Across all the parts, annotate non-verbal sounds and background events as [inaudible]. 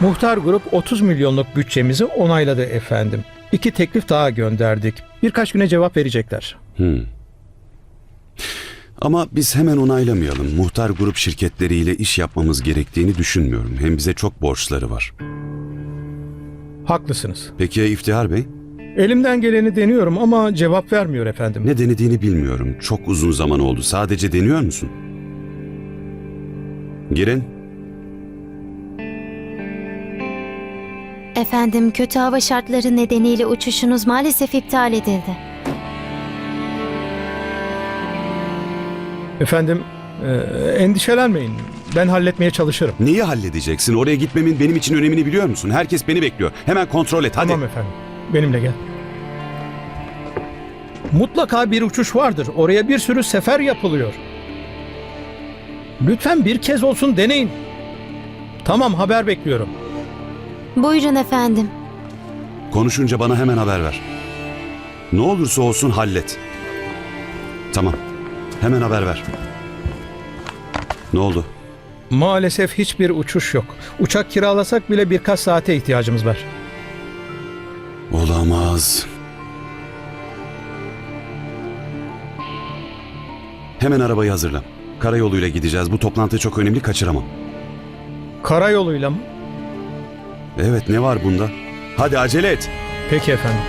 Muhtar grup 30 milyonluk bütçemizi onayladı efendim. İki teklif daha gönderdik. Birkaç güne cevap verecekler. Ama biz hemen onaylamayalım. Muhtar grup şirketleriyle iş yapmamız gerektiğini düşünmüyorum. Hem bize çok borçları var. Haklısınız. Peki ya İftihar Bey? Elimden geleni deniyorum ama cevap vermiyor efendim. Ne denediğini bilmiyorum. Çok uzun zaman oldu. Sadece deniyor musun? Girin. Efendim kötü hava şartları nedeniyle uçuşunuz maalesef iptal edildi. Efendim e, endişelenmeyin. Ben halletmeye çalışırım. Neyi halledeceksin? Oraya gitmemin benim için önemini biliyor musun? Herkes beni bekliyor. Hemen kontrol et hadi. Tamam efendim. Benimle gel. Mutlaka bir uçuş vardır. Oraya bir sürü sefer yapılıyor. Lütfen bir kez olsun deneyin. Tamam haber bekliyorum. Buyurun efendim. Konuşunca bana hemen haber ver. Ne olursa olsun hallet. Tamam. Hemen haber ver. Ne oldu? Maalesef hiçbir uçuş yok. Uçak kiralasak bile birkaç saate ihtiyacımız var. Olamaz. Hemen arabayı hazırla. Karayoluyla gideceğiz. Bu toplantı çok önemli kaçıramam. Karayoluyla mı? Evet ne var bunda? Hadi acele et. Peki efendim.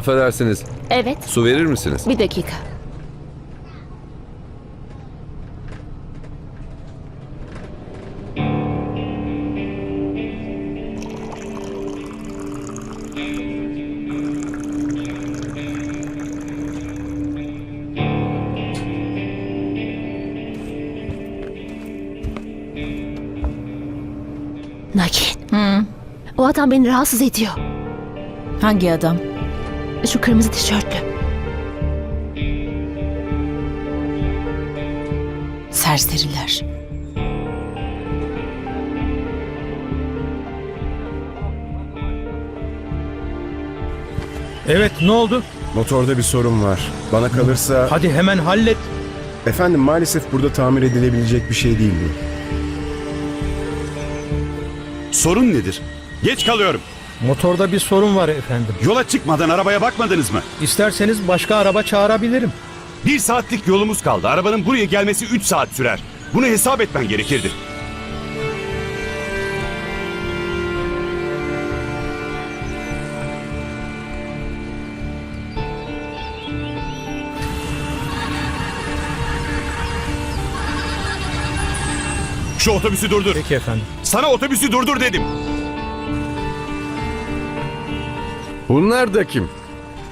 Affedersiniz. Evet, Su verir misiniz? bir dakika. Nakin. O adam beni rahatsız ediyor. Hangi adam? Şu kırmızı tişörtlü. Serseriler. Evet ne oldu? Motorda bir sorun var. Bana kalırsa... Hadi hemen hallet. Efendim maalesef burada tamir edilebilecek bir şey değil bu. Sorun nedir? Geç kalıyorum. Motorda bir sorun var efendim. Yola çıkmadan arabaya bakmadınız mı? İsterseniz başka araba çağırabilirim. Bir saatlik yolumuz kaldı. Arabanın buraya gelmesi 3 saat sürer. Bunu hesap etmen gerekirdi. Şu otobüsü durdur. Peki efendim. Sana otobüsü durdur dedim. Bunlar da kim?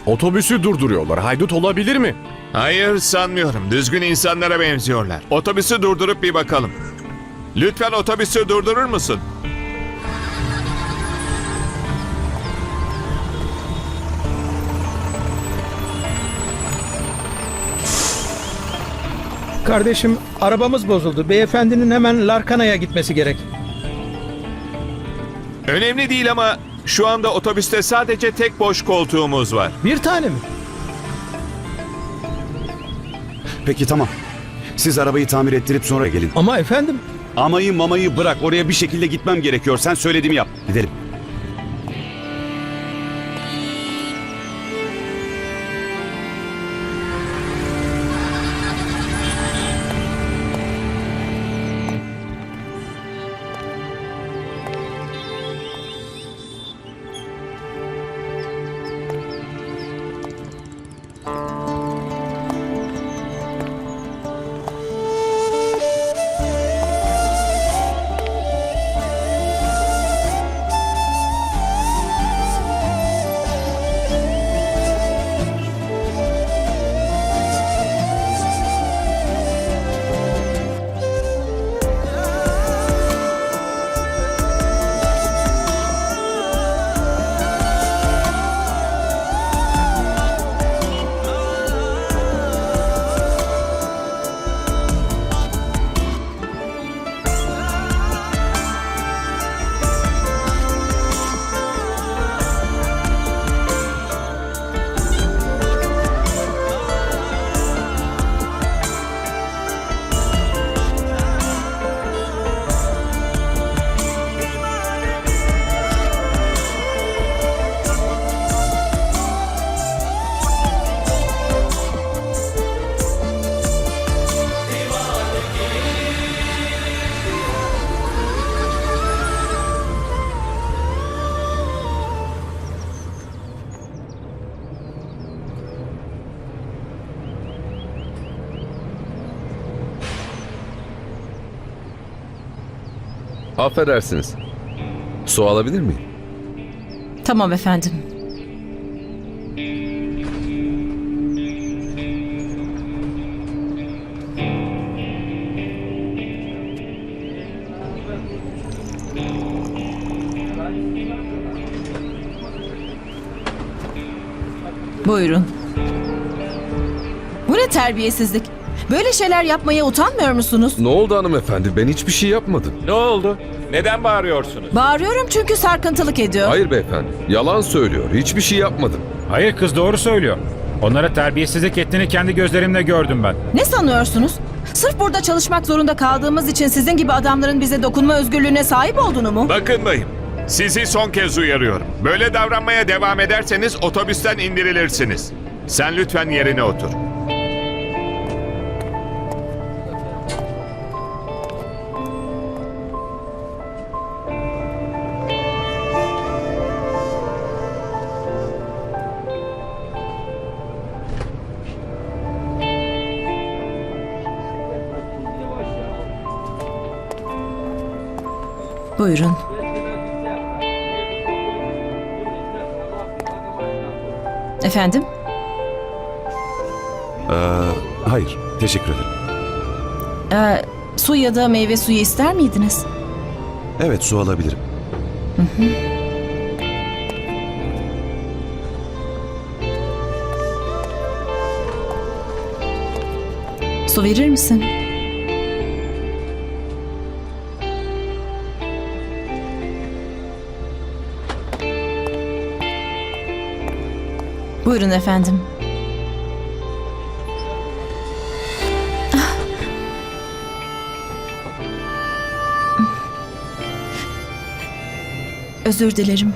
Otobüsü durduruyorlar. Haydut olabilir mi? Hayır sanmıyorum. Düzgün insanlara benziyorlar. Otobüsü durdurup bir bakalım. Lütfen otobüsü durdurur musun? Kardeşim arabamız bozuldu. Beyefendinin hemen Larkana'ya gitmesi gerek. Önemli değil ama şu anda otobüste sadece tek boş koltuğumuz var. Bir tane mi? Peki tamam. Siz arabayı tamir ettirip sonra gelin. Ama efendim Amayı mamayı bırak. Oraya bir şekilde gitmem gerekiyor. Sen söylediğimi yap. Gidelim. Affedersiniz. Su alabilir miyim? Tamam efendim. Buyurun. Bu ne terbiyesizlik? Böyle şeyler yapmaya utanmıyor musunuz? Ne oldu hanımefendi? Ben hiçbir şey yapmadım. Ne oldu? Neden bağırıyorsunuz? Bağırıyorum çünkü sarkıntılık ediyor. Hayır beyefendi. Yalan söylüyor. Hiçbir şey yapmadım. Hayır kız doğru söylüyor. Onlara terbiyesizlik ettiğini kendi gözlerimle gördüm ben. Ne sanıyorsunuz? Sırf burada çalışmak zorunda kaldığımız için sizin gibi adamların bize dokunma özgürlüğüne sahip olduğunu mu? Bakın bayım. Sizi son kez uyarıyorum. Böyle davranmaya devam ederseniz otobüsten indirilirsiniz. Sen lütfen yerine otur. Buyurun. Efendim? Ee, hayır, teşekkür ederim. Ee, su ya da meyve suyu ister miydiniz? Evet, su alabilirim. Su verir misin? Buyurun efendim. Özür dilerim.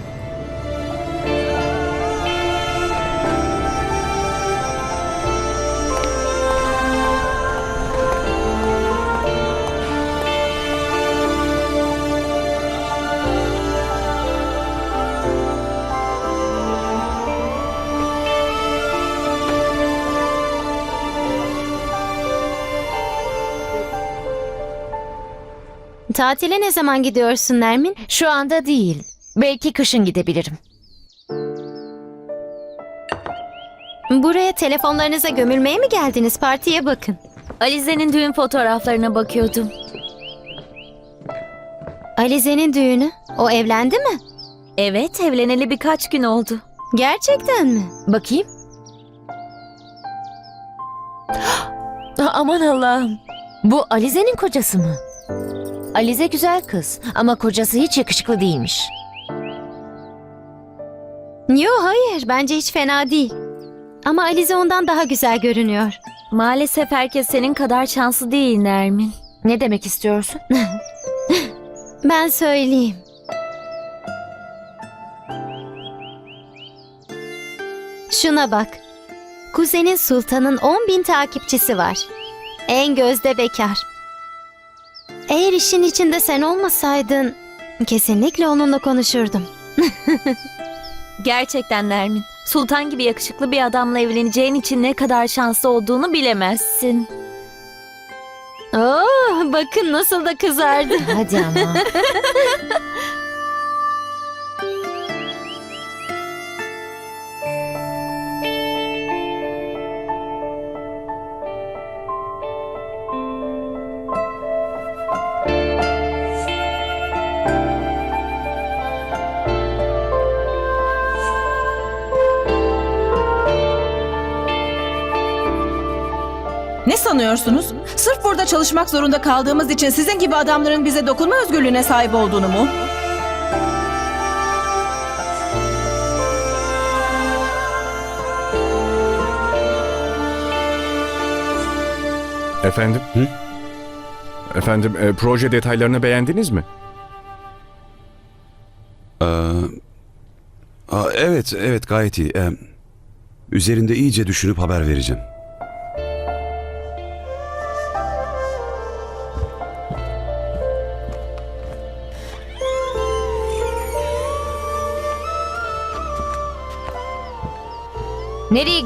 Tatile ne zaman gidiyorsun Nermin? Şu anda değil. Belki kışın gidebilirim. Buraya telefonlarınıza gömülmeye mi geldiniz? Partiye bakın. Alize'nin düğün fotoğraflarına bakıyordum. Alize'nin düğünü. O evlendi mi? Evet, evleneli birkaç gün oldu. Gerçekten mi? Bakayım. [gasps] Aman Allah'ım. Bu Alize'nin kocası mı? Alize güzel kız ama kocası hiç yakışıklı değilmiş. Yo hayır bence hiç fena değil. Ama Alize ondan daha güzel görünüyor. Maalesef herkes senin kadar şanslı değil Nermin. Ne demek istiyorsun? [laughs] Ben söyleyeyim. Şuna bak. Kuzenin Sultan'ın 10 bin takipçisi var. En gözde bekar. Eğer işin içinde sen olmasaydın kesinlikle onunla konuşurdum. [laughs] Gerçekten Nermin. Sultan gibi yakışıklı bir adamla evleneceğin için ne kadar şanslı olduğunu bilemezsin. Oo, bakın nasıl da kızardı. Hadi ama. [laughs] Ne sanıyorsunuz? Sırf burada çalışmak zorunda kaldığımız için sizin gibi adamların bize dokunma özgürlüğüne sahip olduğunu mu? Efendim? Hı? Efendim e, proje detaylarını beğendiniz mi? Ee, aa, evet, evet gayet iyi. Ee, üzerinde iyice düşünüp haber vereceğim.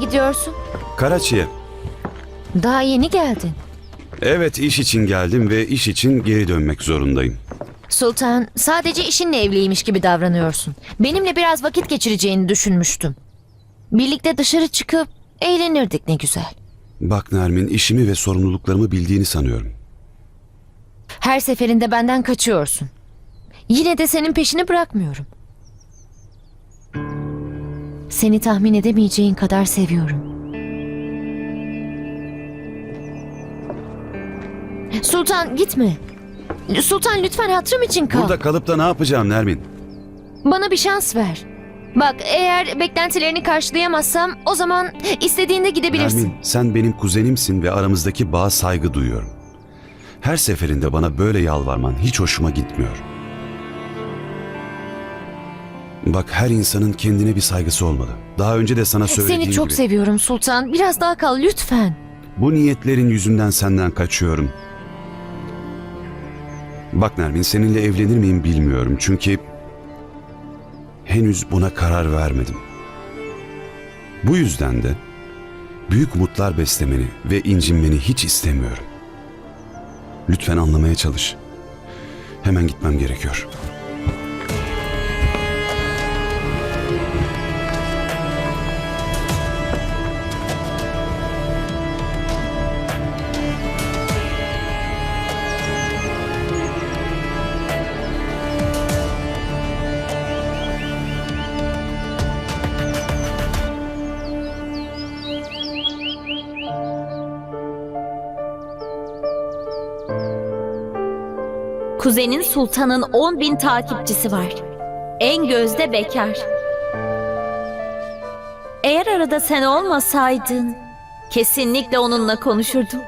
Gidiyorsun? Karaçi'ye. Daha yeni geldin. Evet, iş için geldim ve iş için geri dönmek zorundayım. Sultan, sadece işinle evliymiş gibi davranıyorsun. Benimle biraz vakit geçireceğini düşünmüştüm. Birlikte dışarı çıkıp eğlenirdik ne güzel. Bak Nermin işimi ve sorumluluklarımı bildiğini sanıyorum. Her seferinde benden kaçıyorsun. Yine de senin peşini bırakmıyorum. Seni tahmin edemeyeceğin kadar seviyorum. Sultan gitme. Sultan lütfen hatırım için kal. Burada kalıp da ne yapacağım Nermin? Bana bir şans ver. Bak eğer beklentilerini karşılayamazsam o zaman istediğinde gidebilirsin. Nermin sen benim kuzenimsin ve aramızdaki bağa saygı duyuyorum. Her seferinde bana böyle yalvarman hiç hoşuma gitmiyor. Bak her insanın kendine bir saygısı olmalı. Daha önce de sana söylediğim Seni çok gibi. seviyorum Sultan. Biraz daha kal lütfen. Bu niyetlerin yüzünden senden kaçıyorum. Bak Nermin seninle evlenir miyim bilmiyorum çünkü henüz buna karar vermedim. Bu yüzden de büyük umutlar beslemeni ve incinmeni hiç istemiyorum. Lütfen anlamaya çalış. Hemen gitmem gerekiyor. Kuzenin Sultan'ın 10 bin takipçisi var. En gözde bekar. Eğer arada sen olmasaydın kesinlikle onunla konuşurdum.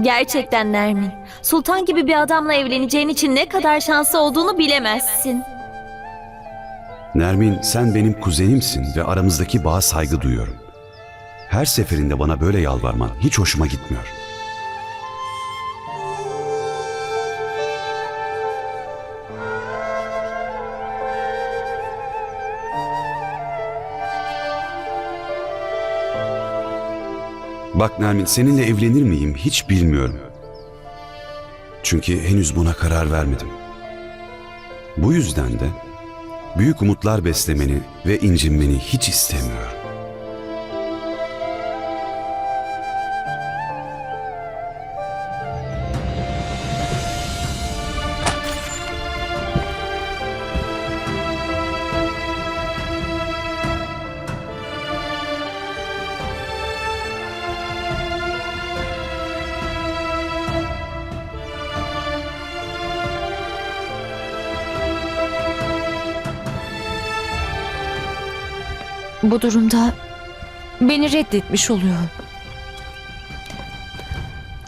Gerçekten Nermin, Sultan gibi bir adamla evleneceğin için ne kadar şanslı olduğunu bilemezsin. Nermin sen benim kuzenimsin ve aramızdaki bağa saygı duyuyorum. Her seferinde bana böyle yalvarman hiç hoşuma gitmiyor. Bak Nermin seninle evlenir miyim hiç bilmiyorum. Çünkü henüz buna karar vermedim. Bu yüzden de büyük umutlar beslemeni ve incinmeni hiç istemiyorum. Bu durumda beni reddetmiş oluyor.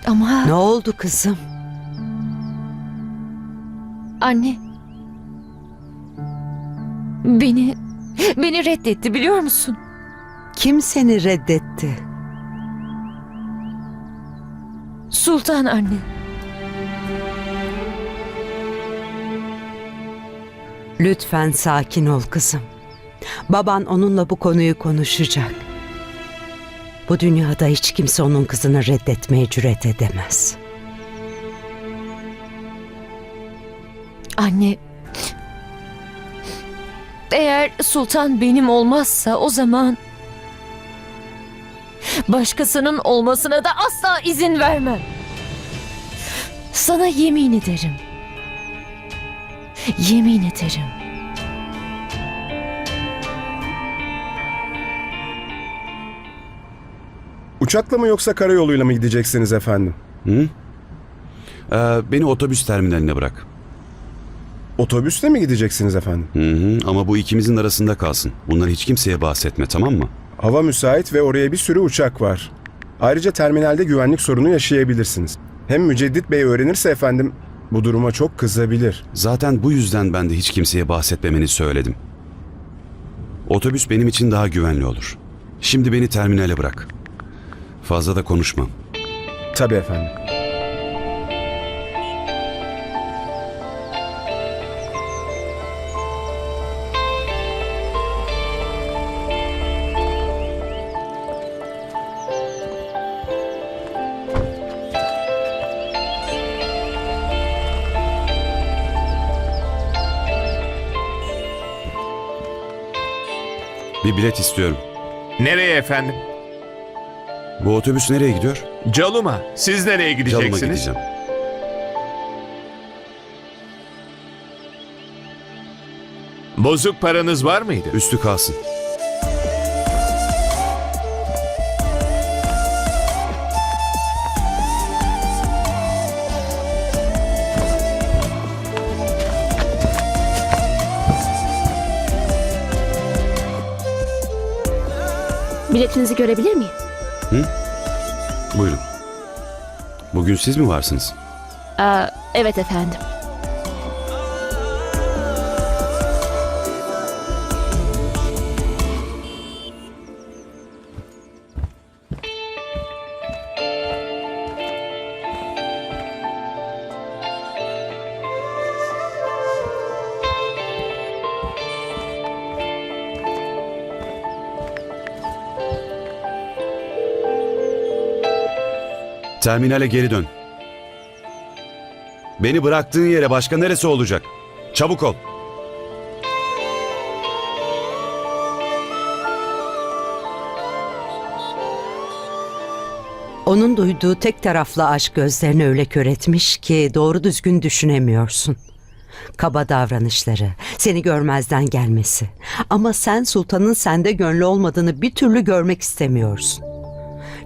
Ama Ne oldu kızım? anne beni beni reddetti biliyor musun? Kim seni reddetti? Sultan anne. Lütfen sakin ol kızım. Baban onunla bu konuyu konuşacak. Bu dünyada hiç kimse onun kızını reddetmeye cüret edemez. Anne. Eğer sultan benim olmazsa o zaman başkasının olmasına da asla izin vermem. Sana yemin ederim. Yemin ederim. Uçakla mı yoksa karayoluyla mı gideceksiniz efendim? Hı? Ee, beni otobüs terminaline bırak. Otobüsle mi gideceksiniz efendim? Hı hı, ama bu ikimizin arasında kalsın. Bundan hiç kimseye bahsetme tamam mı? Hava müsait ve oraya bir sürü uçak var. Ayrıca terminalde güvenlik sorunu yaşayabilirsiniz. Hem Müceddit Bey öğrenirse efendim bu duruma çok kızabilir. Zaten bu yüzden ben de hiç kimseye bahsetmemeni söyledim. Otobüs benim için daha güvenli olur. Şimdi beni terminale bırak. Fazla da konuşmam. Tabii efendim. Bir bilet istiyorum. Nereye efendim? Bu otobüs nereye gidiyor? Caluma. Siz nereye gideceksiniz? gideceğim. Bozuk paranız var mıydı? Üstü kalsın. Biletinizi görebilir miyim? Buyurun. Bugün siz mi varsınız? Aa, evet efendim. Terminale geri dön. Beni bıraktığın yere başka neresi olacak? Çabuk ol. Onun duyduğu tek taraflı aşk gözlerini öyle kör etmiş ki doğru düzgün düşünemiyorsun. Kaba davranışları, seni görmezden gelmesi. Ama sen sultanın sende gönlü olmadığını bir türlü görmek istemiyorsun.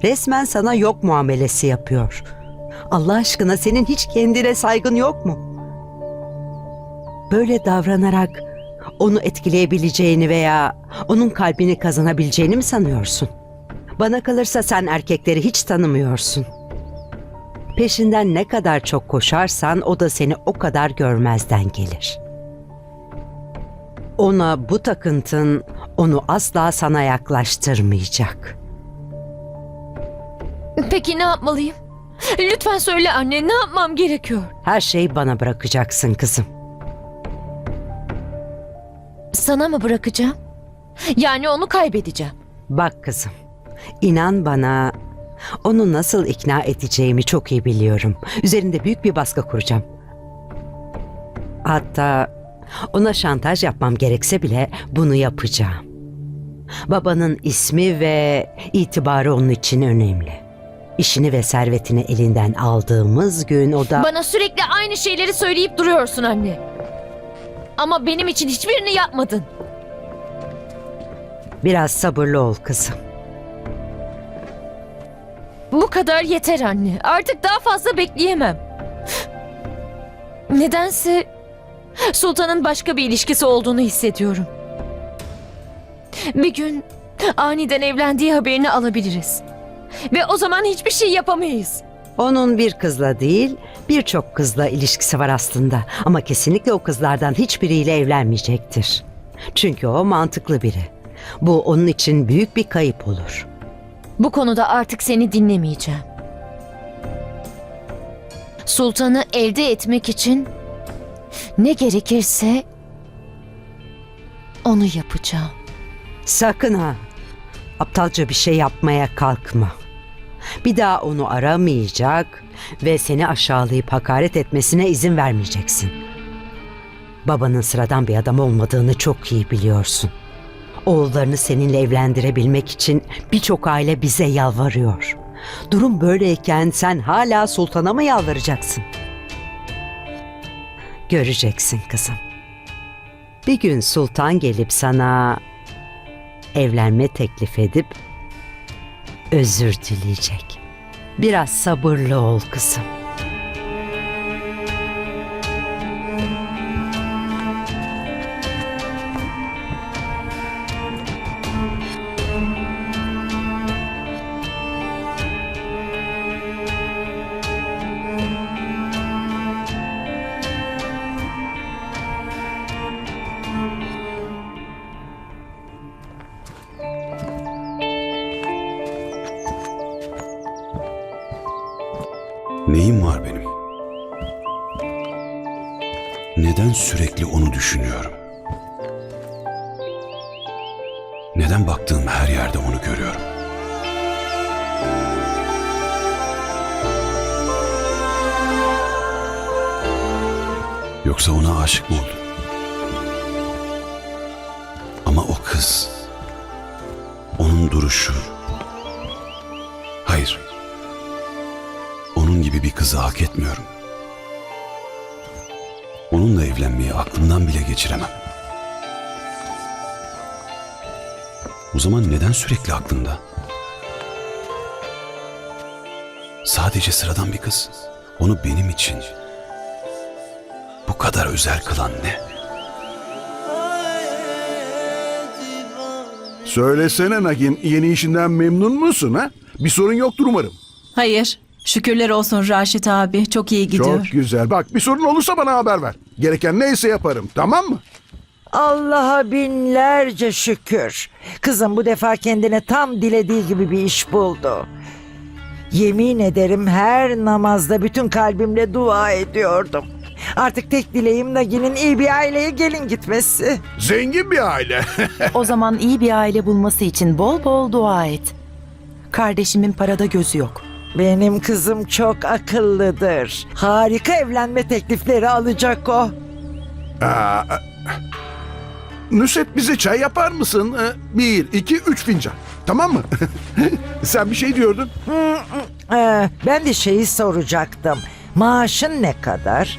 Resmen sana yok muamelesi yapıyor. Allah aşkına senin hiç kendine saygın yok mu? Böyle davranarak onu etkileyebileceğini veya onun kalbini kazanabileceğini mi sanıyorsun? Bana kalırsa sen erkekleri hiç tanımıyorsun. Peşinden ne kadar çok koşarsan o da seni o kadar görmezden gelir. Ona bu takıntın onu asla sana yaklaştırmayacak. Peki ne yapmalıyım? Lütfen söyle anne ne yapmam gerekiyor? Her şeyi bana bırakacaksın kızım. Sana mı bırakacağım? Yani onu kaybedeceğim. Bak kızım, inan bana onu nasıl ikna edeceğimi çok iyi biliyorum. Üzerinde büyük bir baskı kuracağım. Hatta ona şantaj yapmam gerekse bile bunu yapacağım. Babanın ismi ve itibarı onun için önemli. İşini ve servetini elinden aldığımız gün o da... Bana sürekli aynı şeyleri söyleyip duruyorsun anne. Ama benim için hiçbirini yapmadın. Biraz sabırlı ol kızım. Bu kadar yeter anne. Artık daha fazla bekleyemem. Nedense Sultan'ın başka bir ilişkisi olduğunu hissediyorum. Bir gün aniden evlendiği haberini alabiliriz. Ve o zaman hiçbir şey yapamayız. Onun bir kızla değil, birçok kızla ilişkisi var aslında. Ama kesinlikle o kızlardan hiçbiriyle evlenmeyecektir. Çünkü o mantıklı biri. Bu onun için büyük bir kayıp olur. Bu konuda artık seni dinlemeyeceğim. Sultan'ı elde etmek için ne gerekirse onu yapacağım. Sakın ha. Aptalca bir şey yapmaya kalkma. Bir daha onu aramayacak ve seni aşağılayıp hakaret etmesine izin vermeyeceksin. Babanın sıradan bir adam olmadığını çok iyi biliyorsun. Oğullarını seninle evlendirebilmek için birçok aile bize yalvarıyor. Durum böyleyken sen hala sultana mı yalvaracaksın? Göreceksin kızım. Bir gün sultan gelip sana evlenme teklif edip özür dileyecek. Biraz sabırlı ol kızım. Yoksa ona aşık mı oldum? Ama o kız onun duruşu. Hayır. Onun gibi bir kızı hak etmiyorum. Onunla evlenmeyi aklımdan bile geçiremem. O zaman neden sürekli aklında? Sadece sıradan bir kız. Onu benim için kadar özel kılan ne? Söylesene Nagin, yeni işinden memnun musun ha? Bir sorun yoktur umarım. Hayır. Şükürler olsun Raşit abi. Çok iyi gidiyor. Çok güzel. Bak bir sorun olursa bana haber ver. Gereken neyse yaparım, tamam mı? Allah'a binlerce şükür. Kızım bu defa kendine tam dilediği gibi bir iş buldu. Yemin ederim her namazda bütün kalbimle dua ediyordum. Artık tek dileğim Nagi'nin iyi bir aileye gelin gitmesi. Zengin bir aile. [laughs] O zaman iyi bir aile bulması için bol bol dua et. Kardeşimin parada gözü yok. Benim kızım çok akıllıdır. Harika evlenme teklifleri alacak o. Aa, Nusret bize çay yapar mısın? Ee, Bir, iki, üç fincan. Tamam mı? [laughs] Sen bir şey diyordun. Ee, ben de şeyi soracaktım. Maaşın ne kadar?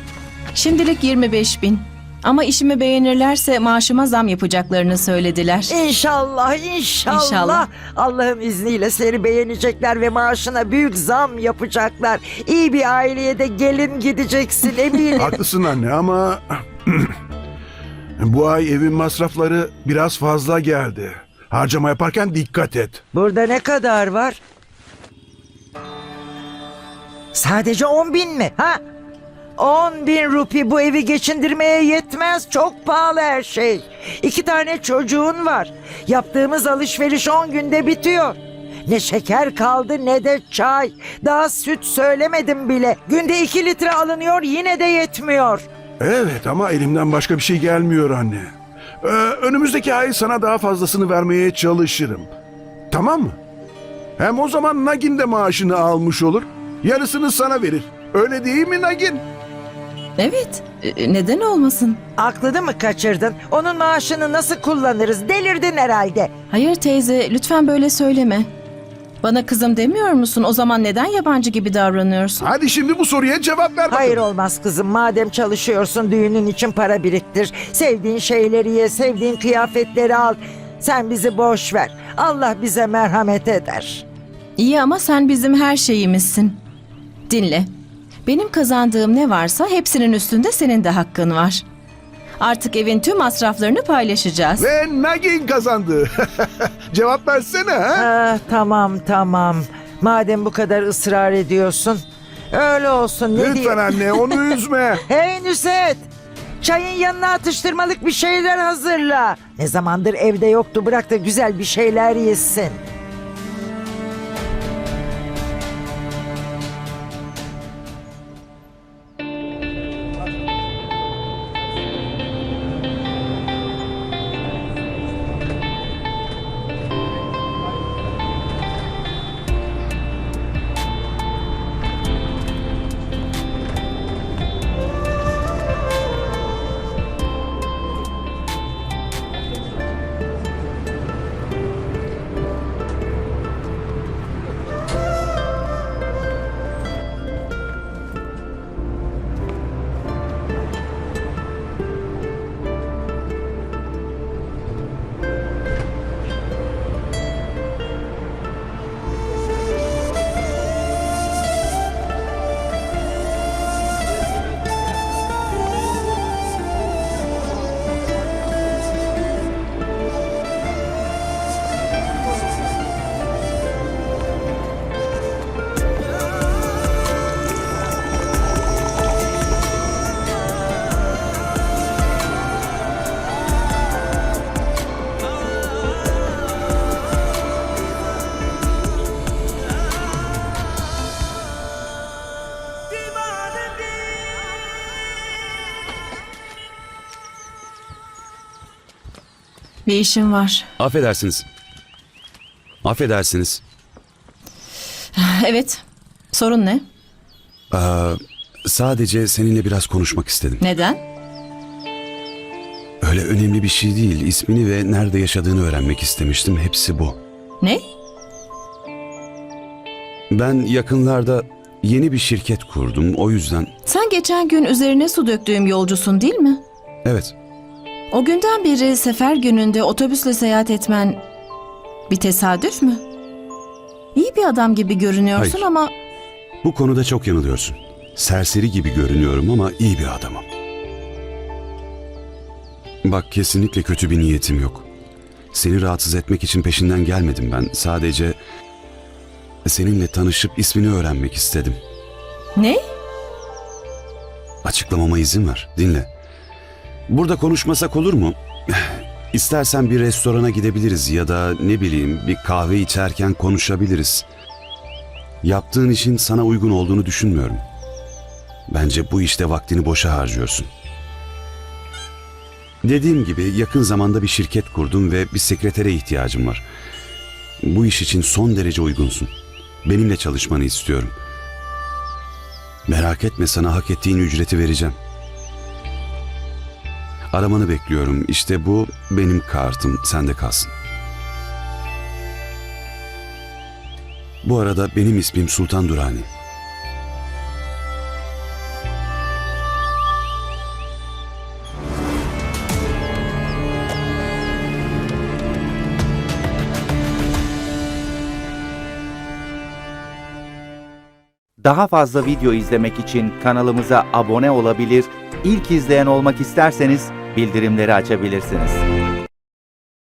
Şimdilik 25 bin. Ama işimi beğenirlerse maaşıma zam yapacaklarını söylediler. İnşallah, inşallah. İnşallah. Allah'ın izniyle seni beğenecekler ve maaşına büyük zam yapacaklar. İyi bir aileye de gelin gideceksin [laughs] eminim. Haklısın anne ama... [clears throat] Bu ay evin masrafları biraz fazla geldi. Harcama yaparken dikkat et. Burada ne kadar var? Sadece on bin mi? Ha? On bin rupi bu evi geçindirmeye yetmez. Çok pahalı her şey. İki tane çocuğun var. Yaptığımız alışveriş on günde bitiyor. Ne şeker kaldı ne de çay. Daha süt söylemedim bile. Günde iki litre alınıyor yine de yetmiyor. Evet ama elimden başka bir şey gelmiyor anne. Ee, önümüzdeki ay sana daha fazlasını vermeye çalışırım. Tamam mı? Hem o zaman Nagin de maaşını almış olur. Yarısını sana verir. Öyle değil mi Nagin? Evet. e, Neden olmasın? Aklını mı kaçırdın? Onun maaşını nasıl kullanırız? Delirdin herhalde. Hayır teyze lütfen böyle söyleme. Bana kızım demiyor musun? O zaman neden yabancı gibi davranıyorsun? Hadi şimdi bu soruya cevap ver bakalım. Hayır olmaz kızım. Madem çalışıyorsun düğünün için para biriktir. Sevdiğin şeyleri ye, sevdiğin kıyafetleri al. Sen bizi boş ver. Allah bize merhamet eder. İyi ama sen bizim her şeyimizsin. Dinle. Benim kazandığım ne varsa hepsinin üstünde senin de hakkın var. Artık evin tüm masraflarını paylaşacağız. Ve Nagin kazandı. [laughs] cevap versene ha? Ah, tamam tamam. Madem bu kadar ısrar ediyorsun. Öyle olsun ne Lütfen diyeyim. anne onu [laughs] üzme. Hey Nüset! Çayın yanına atıştırmalık bir şeyler hazırla. Ne zamandır evde yoktu bırak da güzel bir şeyler yesin. Bir işim var. Affedersiniz. Affedersiniz. Evet. Sorun ne? Aa, sadece seninle biraz konuşmak istedim. Neden? Öyle önemli bir şey değil. İsmini ve nerede yaşadığını öğrenmek istemiştim. Hepsi bu. Ne? Ben yakınlarda yeni bir şirket kurdum. O yüzden Sen geçen gün üzerine su döktüğüm yolcusun değil mi? evet O günden beri sefer gününde otobüsle seyahat etmen bir tesadüf mü? İyi bir adam gibi görünüyorsun Hayır. ama bu konuda çok yanılıyorsun. Serseri gibi görünüyorum ama iyi bir adamım. Bak kesinlikle kötü bir niyetim yok. Seni rahatsız etmek için peşinden gelmedim ben. Sadece seninle tanışıp ismini öğrenmek istedim. ne? Açıklamama izin ver. Dinle. Burada konuşmasak olur mu? [sighs] İstersen bir restorana gidebiliriz ya da ne bileyim bir kahve içerken konuşabiliriz. Yaptığın işin sana uygun olduğunu düşünmüyorum. Bence bu işte vaktini boşa harcıyorsun. Dediğim gibi yakın zamanda bir şirket kurdum ve bir sekretere ihtiyacım var. Bu iş için son derece uygunsun. Benimle çalışmanı istiyorum. Merak etme sana hak ettiğin ücreti vereceğim. Aramanı bekliyorum. İşte bu benim kartım. Sende kalsın. Bu arada benim ismim Sultan Durani. Daha fazla video izlemek için kanalımıza abone olabilir, ilk izleyen olmak isterseniz bildirimleri açabilirsiniz.